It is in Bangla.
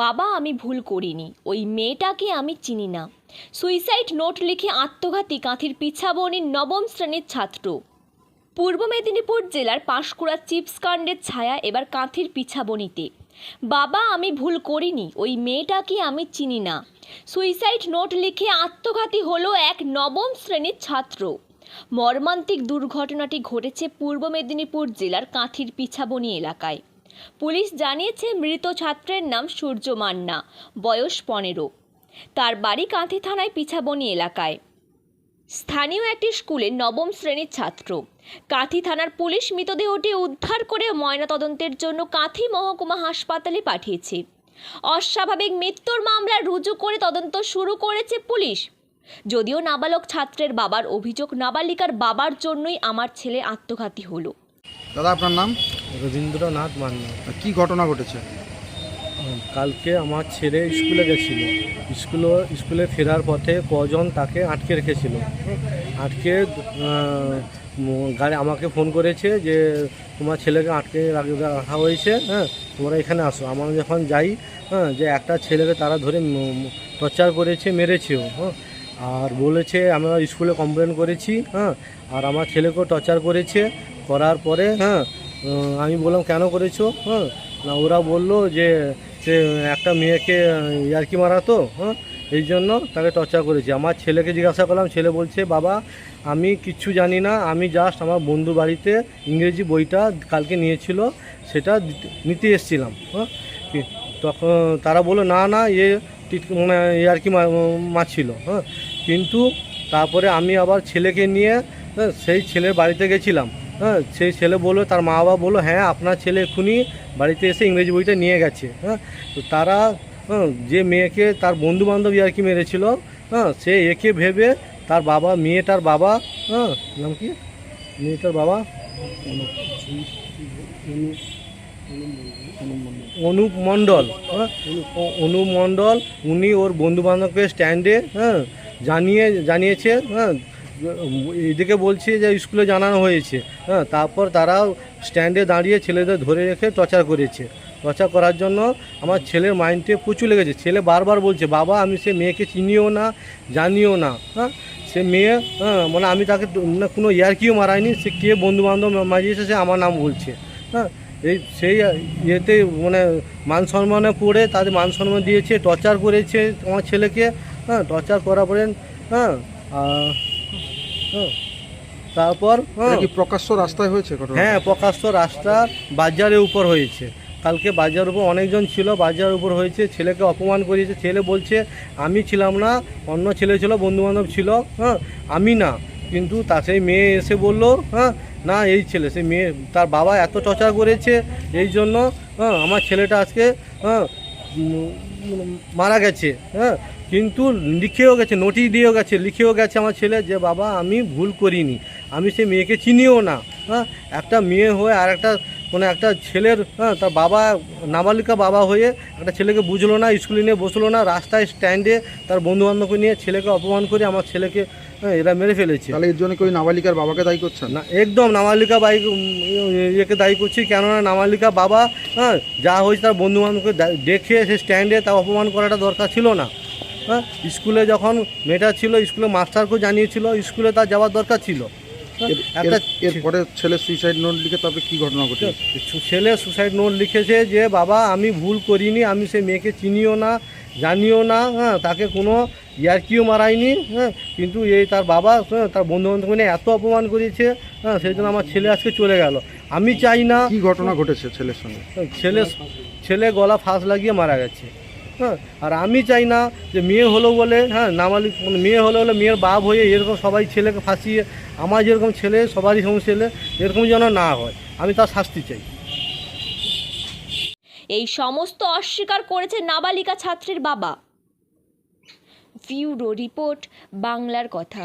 বাবা, আমি ভুল করিনি। ওই মেয়েটাকে আমি চিনি না। সুইসাইড নোট লিখে আত্মঘাতী কাঁথির পিছাবনির নবম শ্রেণির ছাত্র। পূর্ব মেদিনীপুর জেলার পাঁশকুড়া চিপসকাণ্ডের ছায়া এবার কাঁথির পিছাবনিতে বাবা, আমি ভুল করিনি। ওই মেয়েটাকে আমি চিনি না। সুইসাইড নোট লিখে আত্মঘাতী হলো এক নবম শ্রেণির ছাত্র। মর্মান্তিক দুর্ঘটনাটি ঘটেছে পূর্ব মেদিনীপুর জেলার কাঁথির পিছাবনি এলাকায়। পুলিশ জানিয়েছে মৃত ছাত্রের নাম সূর্য মান্না, বয়স পনেরো। তার বাড়ি কাঁথি থানায় পিছাবনি এলাকায়। স্থানীয় একটি স্কুলের নবম শ্রেণির ছাত্র। কাঁথি থানার পুলিশ মৃতদেহটি উদ্ধার করে ময়নাতদন্তের জন্য কাঁথি মহকুমা হাসপাতালে পাঠিয়েছে। অস্বাভাবিক মৃত্যুর মামলা রুজু করে তদন্ত শুরু করেছে পুলিশ। যদিও নাবালক ছাত্রের বাবার অভিযোগ, নাবালিকার বাবার জন্যই আমার ছেলে আত্মঘাতী হলো। দাদা, আপনার নাম? রবীন্দ্রনাথ মান্না কি ঘটনা ঘটেছে? কালকে আমার ছেলে স্কুলে গেছিল। স্কুলে স্কুলে ফেরার পথে কজন তাকে আটকে রেখেছিল। আটকে গাড়ি আমাকে ফোন করেছে যে তোমার ছেলেকে আটকে রাখ- রাখা হয়েছে হ্যাঁ? তোমরা এখানে আসো। আমরা যখন যাই হ্যাঁ যে একটা ছেলেকে তারা ধরে টর্চার করেছে মেরেছেও হ্যাঁ? আর বলেছে আমরা স্কুলে কমপ্লেন করেছি হ্যাঁ? আর আমার ছেলেকেও টর্চার করেছে। করার পরে হ্যাঁ আমি বললাম, কেন করেছ? হ্যাঁ না, ওরা বলল যে সে একটা মেয়েকে ইয়ার্কি মারাতো হ্যাঁ এই জন্য তাকে টর্চার করেছি। আমার ছেলেকে জিজ্ঞাসা করলাম, ছেলে বলছে, বাবা, আমি কিচ্ছু জানি না। আমি জাস্ট আমার বন্ধু বাড়িতে ইংরেজি বইটা কালকে নিয়েছিল, সেটা নিতে এসেছিলাম হ্যাঁ তখন তারা বলল, না না, এ মানে ইয়ার্কি মারছিল হ্যাঁ কিন্তু তারপরে আমি আবার ছেলেকে নিয়ে সেই ছেলের বাড়িতে গেছিলাম হ্যাঁ সেই ছেলে বলল তার মা বাবা বলল হ্যাঁ আপনার ছেলে এক্ষুনি বাড়িতে এসে ইংরেজি বইটা নিয়ে গেছে। হ্যাঁ তো তারা হ্যাঁ, যে মেয়েকে তার বন্ধু বান্ধব আর কি মেরেছিল হ্যাঁ সে একে ভেবে তার বাবা মেয়েটার বাবা হ্যাঁ নাম কি? মেয়েটার বাবা? অনুপ মণ্ডল হ্যাঁ অনুপ মণ্ডল উনি ওর বন্ধু বান্ধবকে স্ট্যান্ডে হ্যাঁ জানিয়ে জানিয়েছে হ্যাঁ এদিকে বলছে যে স্কুলে জানানো হয়েছে। হ্যাঁ তারপর তারা স্ট্যান্ডে দাঁড়িয়ে ছেলেদের ধরে রেখে টর্চার করেছে। টর্চার করার জন্য আমার ছেলের মাইন্ডে প্রচুর লেগেছে। ছেলে বারবার বলছে বাবা আমি সে মেয়েকে চিনিও না জানিও না। হ্যাঁ সে মেয়ে হ্যাঁ মানে আমি তাকে মানে কোনো ইয়ারকিও মারাইনি সে কে বন্ধু বান্ধব মারিয়েছে সে আমার নাম বলছে। হ্যাঁ এই সেই ইয়েতে মানে মান সম্মানে পড়ে তাদের মান সম্মান দিয়েছে টর্চার করেছে আমার ছেলেকে। হ্যাঁ টর্চার করার পরে হ্যাঁ, তারপর হ্যাঁ কি প্রকাশ্য রাস্তায় হয়েছে হ্যাঁ প্রকাশ্য রাস্তা বাজারের উপর হয়েছে। কালকে বাজার উপর অনেকজন ছিল বাজার উপর হয়েছে ছেলেকে অপমান করিয়েছে। ছেলে বলছে আমি ছিলাম না অন্য ছেলে ছিল বন্ধুবান্ধব ছিল হ্যাঁ আমি না। কিন্তু তা সেই মেয়ে এসে বলল হ্যাঁ না এই ছেলে সেই মেয়ে তার বাবা এত টর্চার করেছে এই জন্য হ্যাঁ আমার ছেলেটা আজকে হ্যাঁ মারা গেছে হ্যাঁ? কিন্তু লিখেও গেছে নোটিশ দিয়েও গেছে, লিখেও গেছে আমার ছেলে যে, বাবা, আমি ভুল করিনি, আমি সেই মেয়েকে চিনিও না। হ্যাঁ? একটা মেয়ে হয়ে আর একটা মানে একটা ছেলের হ্যাঁ তার বাবা, নাবালিকা বাবা হয়ে একটা ছেলেকে বুঝলো না, স্কুলে নিয়ে বসল না, রাস্তায় স্ট্যান্ডে তার বন্ধু বান্ধবকে নিয়ে ছেলেকে অপমান করে আমার ছেলেকে হ্যাঁ, এরা মেরে ফেলেছে। তাহলে এর জন্য কি ওই নাবালিকার বাবাকে দায়ী করছেন না একদম নামালিকা বাইক ইয়েকে দায়ী করছি কেননা নামালিকা বাবা হ্যাঁ যা হয়েছে তার বন্ধু বান্ধবকে দেখে সে স্ট্যান্ডে তা অপমান করাটা দরকার ছিল না। হ্যাঁ স্কুলে যখন মেয়েটা ছিল স্কুলে মাস্টারকেও জানিয়েছিল স্কুলে তার যাওয়ার দরকার ছিল। হ্যাঁ, একটা এর- এরপরে ছেলে সুইসাইড নোট লিখে তবে কি ঘটনা ঘটে ছেলে সুইসাইড নোট লিখেছে যে বাবা আমি ভুল করিনি আমি সে মেয়েকে চিনিও না জানিও না হ্যাঁ তাকে কোনো ইয়ারকিও মারাইনি হ্যাঁ কিন্তু এই তার বাবা হ্যাঁ, তার বন্ধু বান্ধব নিয়ে এত অপমান করেছে হ্যাঁ সেই জন্য আমার ছেলে আজকে চলে গেল। আমি চাই না কি ঘটনা ঘটেছে ছেলের সঙ্গে? ছেলে ছেলে গলা ফাঁস লাগিয়ে মারা গেছে হ্যাঁ আর আমি চাই না যে মেয়ে হলো বলে হ্যাঁ নামালিক মানে মেয়ে হলো বলে মেয়ের বাপ হয়ে এরকম সবাই ছেলেকে ফাঁসিয়ে আমার যেরকম ছেলে সবারই সঙ্গে ছেলে এরকম যেন না হয় আমি তার শাস্তি চাই। এই সমস্ত অস্বীকার করেছে নাবালিকা ছাত্রীর বাবা। ভিউরো রিপোর্ট বাংলার কথা।